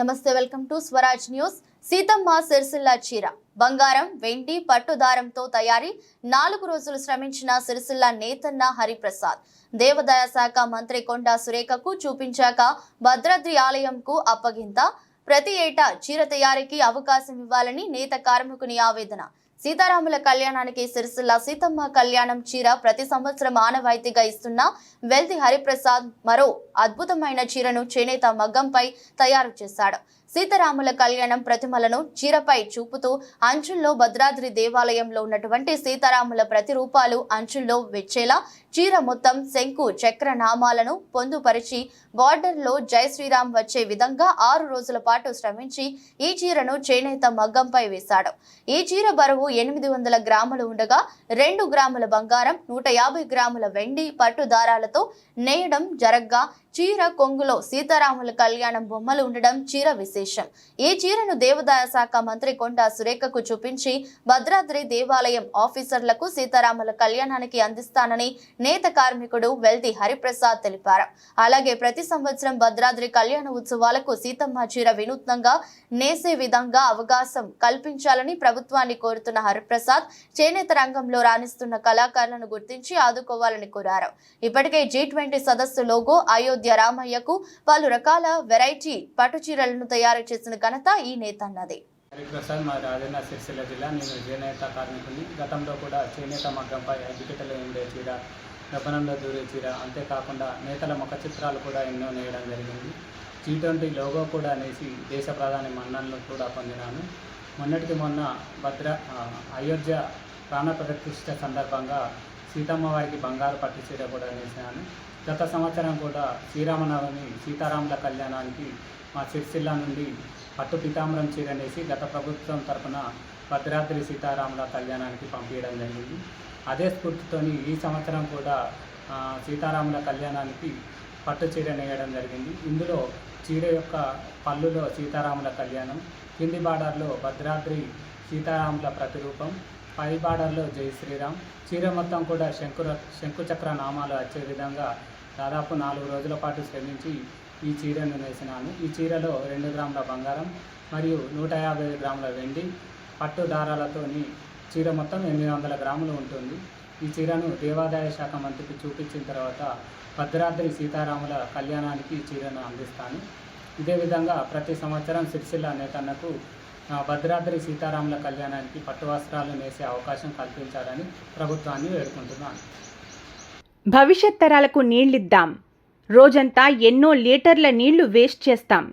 Namaste welcome to Swaraj news. Seethamma Sircilla చీర. బంగారం వెండి పట్టుదారంతో తయారీ నాలుగు రోజులు శ్రమించిన సిరిసిల్ల నేతన్న హరిప్రసాద్. దేవాదాయ శాఖ మంత్రి కొండా సురేఖకు చూపించాక భద్రాద్రి ఆలయంకు అప్పగింత. ప్రతి ఏటా చీర తయారీకి అవకాశం ఇవ్వాలని నేత కార్మికుని ఆవేదన. సీతారాముల కళ్యాణానికి సిరిసిల్ల సీతమ్మ కళ్యాణం చీర ప్రతి సంవత్సరం ఆనవాయితీగా ఇస్తున్న వెల్ది హరిప్రసాద్ మరో అద్భుతమైన చీరను చేనేత మగ్గంపై తయారు చేశాడు. సీతారాముల కళ్యాణం ప్రతిమలను చీరపై చూపుతూ అంచుల్లో భద్రాద్రి దేవాలయంలో ఉన్నటువంటి సీతారాముల ప్రతిరూపాలు అంచుల్లో వెచ్చేలా చీర మొత్తం శంకు చక్ర నామాలను పొందుపరిచి బార్డర్లో జై శ్రీరామ్ వచ్చే విధంగా ఆరు రోజుల పాటు శ్రమించి ఈ చీరను చేనేత మగ్గంపై వేశాడు. ఈ చీర బరువు ఎనిమిది వందల గ్రాములు ఉండగా రెండు గ్రాముల బంగారం నూట యాభై గ్రాముల వెండి పట్టు దారాలతో నేయడం జరగ్గా. చీర కొంగులో సీతారాముల కళ్యాణం బొమ్మలు ఉండడం చీర విశేషం. ఈ చీరను దేవాదాయ శాఖ మంత్రి కొండా సురేఖకు చూపించి భద్రాద్రి దేవాలయం ఆఫీసర్లకు సీతారాముల కళ్యాణానికి అందిస్తానని నేత కార్మికుడు వెల్ది హరిప్రసాద్ తెలిపారు. అలాగే ప్రతి సంవత్సరం భద్రాద్రి కళ్యాణ ఉత్సవాలకు సీతమ్మ చీర వినూత్నంగా నేసే విధంగా అవకాశం కల్పించాలని ప్రభుత్వాన్ని కోరుతున్న హరిప్రసాద్ చేనేత రంగంలో రాణిస్తున్న కళాకారులను గుర్తించి ఆదుకోవాలని కోరారు. ఇప్పటికే జీ ట్వంటీ సదస్సు లోగో అయోధ్య రామయ్యకు పలు రకాల వెరైటీ పట్టు చీరలను తయారు చేసిన ఘనత ఈ నేత అన్నది హరిప్రసాద్ మా రాజన్న సిరిసిల్ల జిల్లా నేను చేనేత కార్మికుని గతంలో కూడా చేనేత మగ్గంపై అగ్గిపెట్టెలో ఉండే చీర గబనంలో దూరే చీర అంతేకాకుండా నేతల ముఖ చిత్రాలు కూడా ఎన్నో నేయడం జరిగింది. జీ ట్వంటీ లోగో కూడా అనేసి దేశ ప్రధాని మన్ననలు కూడా పొందినాను. మొన్నటికి మొన్న భద్ర అయోధ్య ప్రాణ ప్రతిష్ట సందర్భంగా సీతమ్మ వారికి బంగారు పట్టు చీర కూడా నేసినాను. గత సంవత్సరం కూడా శ్రీరామనవమి సీతారాముల కళ్యాణానికి మా సిరిసిల్ల నుండి పట్టు పీతాంబరం చీరనేసి గత ప్రభుత్వం తరఫున భద్రాద్రి సీతారాముల కళ్యాణానికి పంపించడం జరిగింది. అదే స్ఫూర్తితోని ఈ సంవత్సరం కూడా సీతారాముల కళ్యాణానికి పట్టు చీర నేయడం జరిగింది. ఇందులో చీర యొక్క పళ్ళులో సీతారాముల కళ్యాణం కింది బార్డర్లో భద్రాద్రి సీతారాముల ప్రతిరూపం పై బార్డర్లో జై శ్రీరామ్. చీర మొత్తం కూడా శంకుర శంకుచక్ర నామాలు వచ్చే విధంగా దాదాపు నాలుగు రోజుల పాటు శ్రమించి ఈ చీరను నేసినాను. ఈ చీరలో రెండు గ్రాముల బంగారం మరియు నూట యాభై గ్రాముల వెండి పట్టు దారాలతోని చీర మొత్తం ఎనిమిది వందల గ్రాములు ఉంటుంది. ఈ చీరను దేవాదాయ శాఖ మంత్రికి చూపించిన తర్వాత భద్రాద్రి సీతారాముల కళ్యాణానికి ఈ చీరను అందిస్తాను. ఇదే విధంగా ప్రతి సంవత్సరం సిరిసిల్ల నేతన్నకు భద్రాద్రి సీతారాముల కళ్యాణానికి పట్టు వస్త్రాలు నేసే అవకాశం కల్పించాలని ప్రభుత్వాన్ని వేడుకుంటున్నాను. భవిష్యత్ తరాలకు నీళ్ళిద్దాం. రోజంతా ఎన్నో లీటర్ల నీళ్ళు వేస్ట్ చేస్తాం.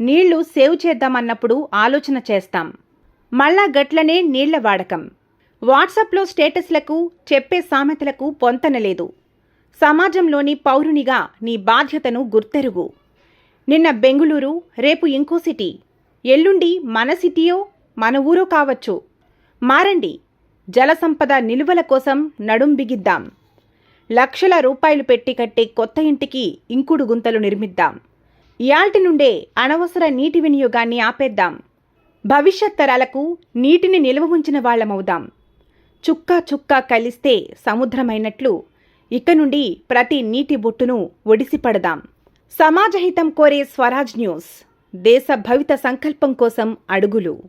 నీళ్ళు సేవ్ చేద్దామన్నప్పుడు ఆలోచన చేస్తాం. మళ్ళా గట్లనే నీళ్ళ వాడకం. వాట్సాప్లో స్టేటస్లకు చెప్పే సామెతలకు పొంతనలేదు సమాజంలోని పౌరునిగా నీ బాధ్యతను గుర్తెరుగు. నిన్న బెంగుళూరు రేపు ఇంకో సిటీ. ఎల్లుండి మన సిటీయో మన ఊరో కావచ్చు. మారండి జలసంపద నిలువల కోసం నడుం బిగిద్దాం. లక్షల రూపాయలు పెట్టి కట్టే కొత్త ఇంటికి ఇంకుడు గుంతలు నిర్మిద్దాం. ఇయాల్టి నుండే అనవసర నీటి వినియోగాన్ని ఆపేద్దాం. భవిష్యత్ తరాలకు నీటిని నిల్వ ఉంచిన వాళ్ళమవుదాం. చుక్క చుక్క కలిస్తే సముద్రమైనట్లు ఇక నుండి ప్రతి నీటి బొట్టును ఒడిసిపడదాం సమాజహితం కోరే స్వరాజ్ న్యూస్. దేశ భవిత సంకల్పం కోసం అడుగులు.